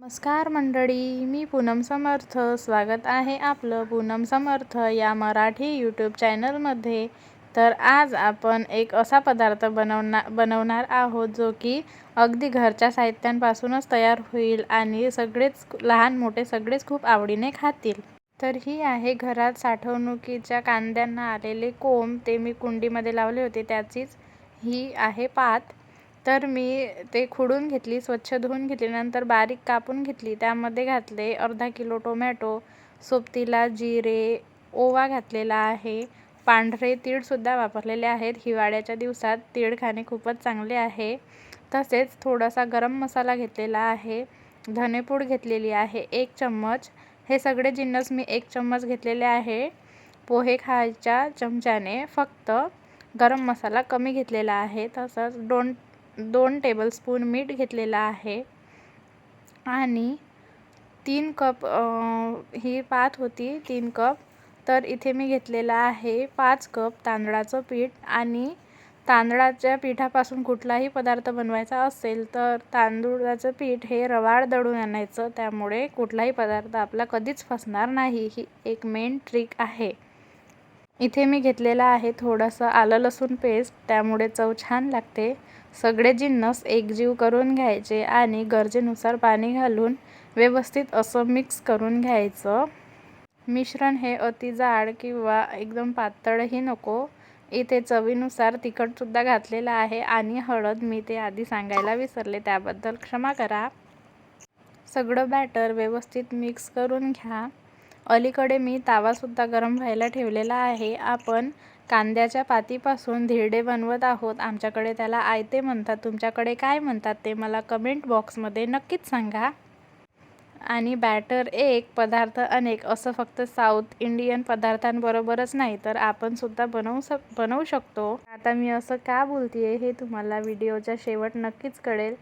नमस्कार मंडळी मी पूनम समर्थ. स्वागत आहे आपलं पूनम समर्थ या मराठी यूट्यूब चॅनलमध्ये तर आज आपण एक असा पदार्थ बनवणार बनवणार आहोत जो की अगदी घरच्या साहित्यांपासूनच तयार होईल आणि सगळेच लहान मोठे सगळेच खूप आवडीने खातील. तर ही आहे घरात साठवणुकीच्या कांद्यांना आलेले कोंब. ते मी कुंडीमध्ये लावले होते त्याचीच ही आहे पात. तर मी ते खुडून घेतली स्वच्छ धुवून घेतली नंतर बारीक कापून घेतली. त्यामध्ये घातले अर्धा किलो टोमॅटो सोबतीला जिरे ओवा घातलेला आहे. पांढरे तीळसुद्धा वापरलेले आहेत. हिवाळ्याच्या दिवसात तीळ खाणे खूपच चांगले आहे. तसेच थोडासा गरम मसाला घेतलेला आहे. धनेपूड घेतलेली आहे एक चम्मच. हे सगळे जिन्नस मी एक चम्मच घेतलेले आहे. पोहे खायच्या चमच्याने फक्त गरम मसाला कमी घेतलेला आहे. तसंच दोन दोन टेबलस्पून मीठ घेतलेलं आहे. आणि तीन कप ही पात होती तीन कप तर इथे मी घेतलेला आहे पाच कप तांदळाचं पीठ आणि तांदळाच्या पिठापासून कुठलाही पदार्थ बनवायचा असेल तर तांदूळाचं पीठ हे रवाळ दळून आणायचं. त्यामुळे कुठलाही पदार्थ आपला कधीच फसणार नाही. ही एक मेन ट्रिक आहे. इथे मी घेतलेला आहे थोडंसं आलं लसूण पेस्ट त्यामुळे चव छान लागते. सगळे जिन्नस एकजीव करून घ्यायचे आणि गरजेनुसार पाणी घालून व्यवस्थित असं मिक्स करून घ्यायचं. मिश्रण हे अति जाड किंवा एकदम पातळही नको. इथे चवीनुसार तिखटसुद्धा घातलेलं आहे आणि हळद मी ते आधी सांगायला विसरले त्याबद्दल क्षमा करा. सगळं बॅटर व्यवस्थित मिक्स करून घ्या. अलीकडे मी तावासुद्धा गरम व्हायला ठेवलेला आहे. आपण कांद्याच्या पातीपासून धिरडे बनवत आहोत. आमच्याकडे त्याला आयते म्हणतात. तुमच्याकडे काय म्हणतात ते मला कमेंट बॉक्समध्ये नक्कीच सांगा. आणि बॅटर एक पदार्थ अनेक असं फक्त साऊथ इंडियन पदार्थांबरोबरच नाही तर आपण सुद्धा बनवू सक बनवू शकतो. आता मी असं का बोलते हे तुम्हाला व्हिडिओच्या शेवट नक्कीच कळेल.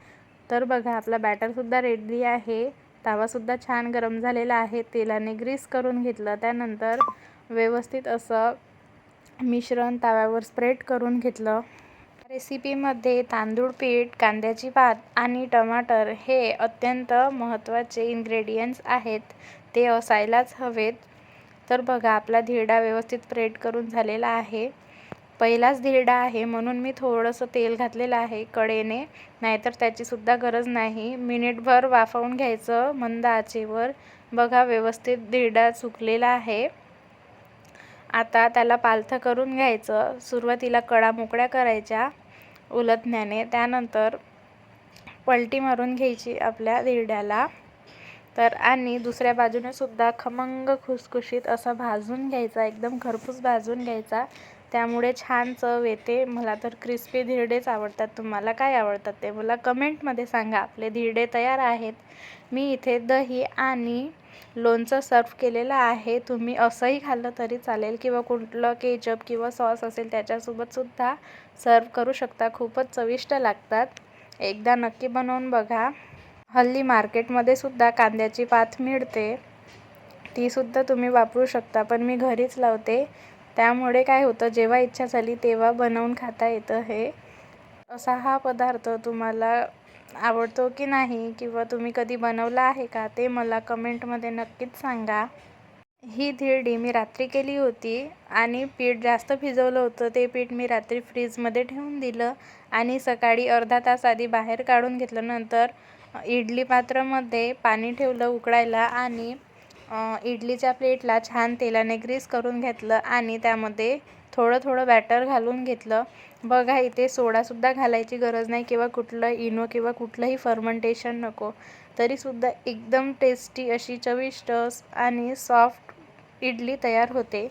तर बघा आपला बॅटरसुद्धा रेडी आहे. तावासुद्धा छान गरम झालेला आहे. तेलाने ग्रीस करून घेतलं. त्यानंतर व्यवस्थित असं मिश्रण तव्यावर स्प्रेड करून घेतलं. रेसिपीमध्ये तांदूळ पीठ कांद्याची पात आणि टमाटर हे अत्यंत महत्त्वाचे इन्ग्रेडियंट्स आहेत. ते असायलाच हवेत. तर बघा आपला धिरडा व्यवस्थित स्प्रेड करून झालेला आहे. पहिलाच धिरडा आहे म्हणून मी थोडंसं तेल घातलेलं आहे कडेने. नाहीतर त्याचीसुद्धा गरज नाही. मिनिटभर वाफवून घ्यायचं मंद आचेवर. बघा व्यवस्थित धिरडा सुकलेला आहे. आता त्याला पालथं करून घ्यायचं. सुरुवातीला कडा मोकळ्या करायच्या. उलथण्याने त्यानंतर पलटी मारून घ्यायची आपल्या धिरड्याला तर आणि दुसऱ्या बाजूने सुद्धा खमंग खुसखुशीत असा भाजून घ्यायचा एकदम खरपूस भाजून घ्यायचा. त्यामुळे छान चव येते. मला तर क्रिस्पी धिरडेच आवडतात. तुम्हाला काय आवडतात ते मला कमेंटमध्ये सांगा. आपले धिरडे तयार आहेत. मी इथे दही आणि लोणचं सर्व केलेलं आहे. तुम्ही असंही खाल्लं तरी चालेल किंवा कुठलं केचप किंवा सॉस असेल त्याच्यासोबतसुद्धा सर्व करू शकता. खूपच चविष्ट लागतात. एकदा नक्की बनवून बघा. हल्ली मार्केटमध्ये सुद्धा कांद्याची पात मिळते. तीसुद्धा तुम्ही वापरू शकता. पण मी घरीच लावते. त्यामुळे काय होतं जेव्हा इच्छा झाली तेव्हा बनवून खाता येतं हे. असा हा पदार्थ तुम्हाला आवडतो की नाही किंवा तुम्ही कधी बनवला आहे का ते मला कमेंटमध्ये नक्कीच सांगा. ही धिरडी मी रात्री केली होती आणि पीठ जास्त भिजवलं होतं ते पीठ मी रात्री फ्रीजमध्ये ठेवून दिलं आणि सकाळी अर्धा तास आधी बाहेर काढून घेतलं. नंतर इडली पात्रामध्ये पाणी ठेवलं उकळायला आणि इडलीच्या प्लेटला छान तेलाने ग्रीस करून घेतलं आणि त्यामध्ये थोडं थोडं बॅटर घालून घेतलं. बघा इथे सोडासुद्धा घालायची गरज नाही किंवा कुठलं इनो किंवा कुठलंही फर्मंटेशन नको. तरीसुद्धा एकदम टेस्टी अशी चविष्ट आणि सॉफ्ट इडली तयार होते.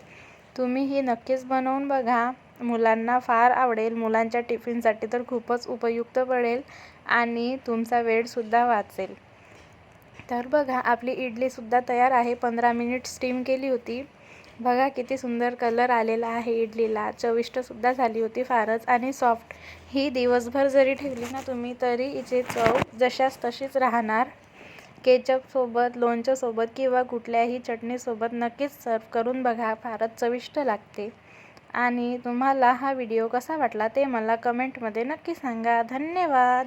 तुम्ही ही नक्कीच बनवून बघा. मुलांना फार आवडेल. मुलांच्या टिफिनसाठी तर खूपच उपयुक्त पडेल आणि तुमचा वेळसुद्धा वाचेल. तर बघा आपली इडलीसुद्धा तयार आहे. पंधरा मिनिट स्टीम केली होती. बघा किती सुंदर कलर आलेला आहे इडलीला. चविष्टसुद्धा झाली होती फारच आणि सॉफ्ट ही दिवसभर जरी ठेवली ना तुम्ही तरी हिची चव जशाच तशीच राहणार. केचपसोबत लोणच्यासोबत किंवा कुठल्याही चटणीसोबत नक्कीच सर्व करून बघा फारच चविष्ट लागते. आणि तुम्हाला हा व्हिडिओ कसा वाटला ते मला कमेंटमध्ये नक्की सांगा. धन्यवाद!